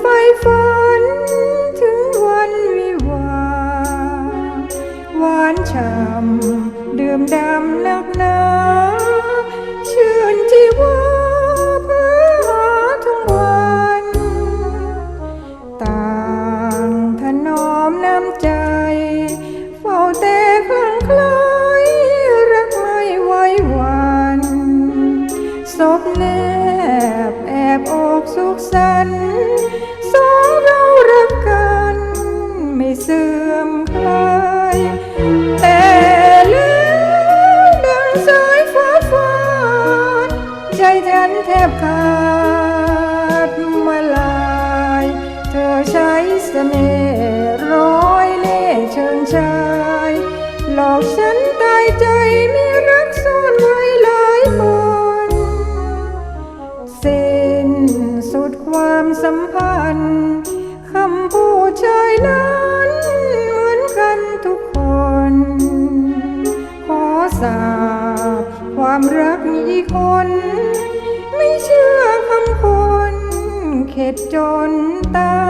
ไฟฝัน ถึงวันวิวาห์หวานฉ่ำดื่มดำนักหนาชื่นที่ว่าเพื่อหาทั้งวัน ต่างถนอมน้ำใจ เฝ้าแต่คลั่งคล้ายรักไม่ไหวหวันศพแนบแอ สันสองเรารักกัน ไม่เสื่อมคลายแต่แล้วดังสายฟ้าฟาดใจฉันแทบขาดมาลาย เธอใช้เสน่ห์ สัมพันธ์ คำพูดชายนั้นเหมือนกันทุกคน ขอสาบความรักนี้คน ไม่เชื่อคำคน เข็ดจนตา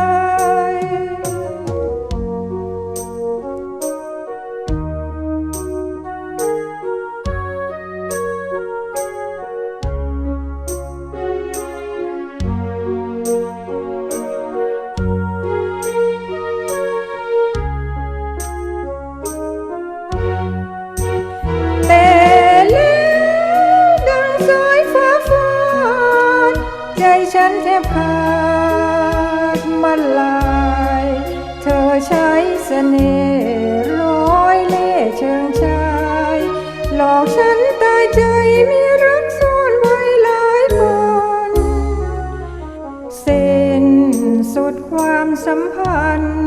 ฉันแทบขาดมาลาย เธอใช้เสน่ห์ร้อยเล่ห์เชิงชาย หลอกฉันตายใจมีรักซ่อนไว้หลายคนเส้นสุดความสัมพันธ์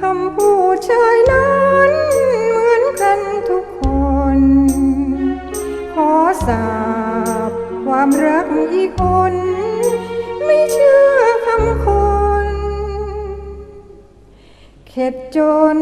คำพูดชายนั้นเหมือนกันทุกคน ขอสาบความรักอีกคน เข็ดจน